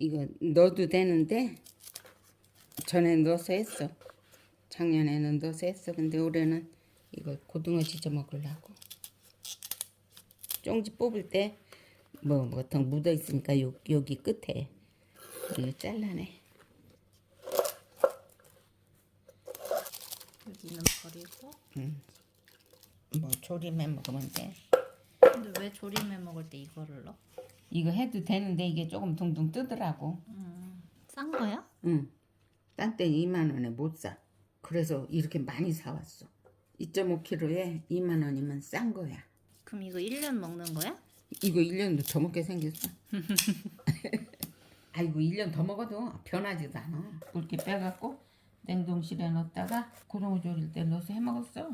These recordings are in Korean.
이거 넣어도 되는데 전에 넣어서 했어. 작년에는 넣어서 했어. 근데 올해는 이거 고등어 지져 먹으려고. 쫑지 뽑을 때 뭐 보통 묻어 있으니까 요, 여기 끝에 이거 잘라내. 여기는 버리고. 뭐 조림해 먹으면 돼. 근데 왜 조림해 먹을 때 이거를 넣어? 이거 해도 되는데 이게 조금 둥둥 뜨더라고. 싼 거야? 응. 딴 때 2만 원에 못 사. 그래서 이렇게 많이 사왔어. 2.5kg에 2만 원이면 싼 거야. 그럼 이거 1년 먹는 거야? 이거 1년도 더 먹게 생겼어. 아이고 1년 더 먹어도 변하지도 않아. 굵게 빼갖고 냉동실에 넣었다가 고등어 조릴 때 넣어서 해 먹었어.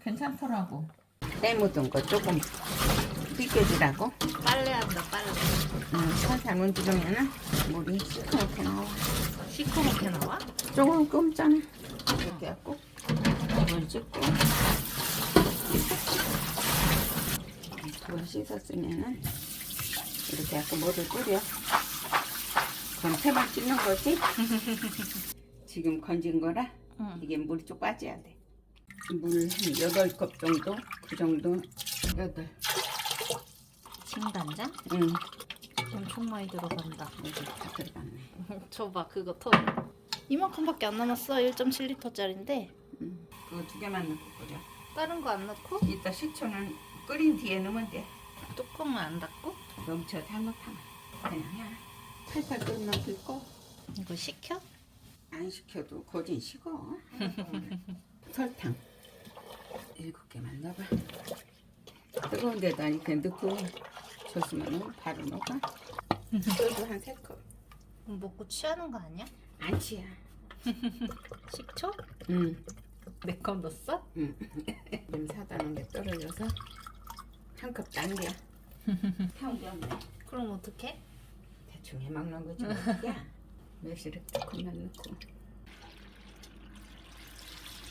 괜찮더라고. 때 묻은 거 조금 삐껴지라고 빨래한다 빨래. 응, 살살 문지르면은 물이 시커멓게 나와. 시커멓게 나와? 조금 끔잖아. 이렇게 갖고 물 찍고 그걸 씻었으면은 이렇게 갖고 물을 끓여. 그럼 세번 씻는 거지? 지금 건진 거라 응. 이게 물이 좀 빠져야 돼. 물한 여덟 컵 정도? 그 정도? 여덟. 진간장? 응. 엄청 많이 들어간다. 여기 다 들어갔네. 줘봐 그거 터. 이만큼밖에 안 남았어. 1.7리터짜리인데 응. 그거 두 개만 넣고 끓여. 다른 거 안 넣고 이따 식초는 끓인 뒤에 넣으면 돼. 뚜껑을 안 닫고 넘쳐 잘못하면 그냥 해. 팔팔 끓으면 끓고 이거 식혀? 안 식혀도 거진 식어. 설탕 일곱 개만 넣어봐. 뜨거운 데다 이렇게 넣고 줬으면 바로 녹아. 소주 한세 컵. 그럼 먹고 취하는 거 아니야? 안 취야. 식초? 응. 내컵 넣었어? 응. 좀 사다 놓은 게 떨어져서 한 컵 당겨. 타오졌네. 그럼 어떡해? 대충 해 먹는 거지. 뭐. 야, 매실을 조금만 넣고.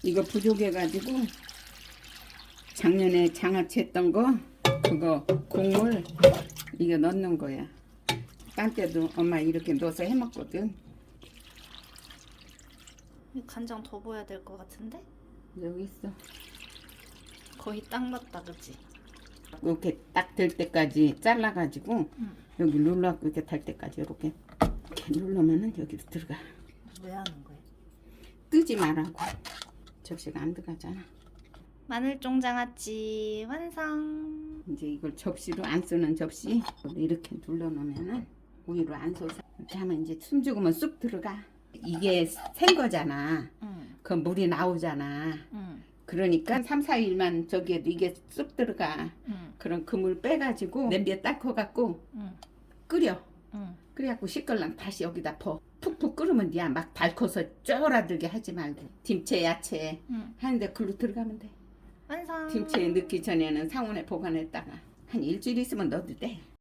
이거 부족해가지고 작년에 장아찌 했던 거 그거 국물 이거 넣는 거야. 딴 때도 엄마 이렇게 넣어서 해 먹거든. 이 간장 더 부어야 될 것 같은데? 여기 있어. 거의 딱 맞다 그치? 이렇게 딱 될 때까지 잘라가지고 응. 여기 눌러갖고 이렇게 달 때까지 이렇게 이렇게 누르면은 여기로 들어가. 왜 하는 거야? 뜨지 말라고. 접시가 안 들어가잖아. 마늘 종 장아찌 완성 이제 이걸 접시로 안 쓰는 접시 이렇게 눌러놓으면은 우유로 안 솟아. 이렇게 하면 이제 숨 죽으면 쑥 들어가. 이게 생 거잖아. 응, 그 물이 나오잖아. 응, 그러니까 3, 4일만 저기에도 이게 쑥 들어가. 응, 그럼 그물 빼가지고 냄비에 닦아갖고 응, 끓여. 응. 그래갖고 시끌랑 다시 여기다 퍼. 푹푹 끓으면 돼야 막 달커서 쫄아들게 하지 말고. 김치, 야채 응. 하는데 글로 들어가면 돼. 완성 김치에 넣기 전에는 상온에 보관했다가 한 일주일 있으면 넣어도 돼.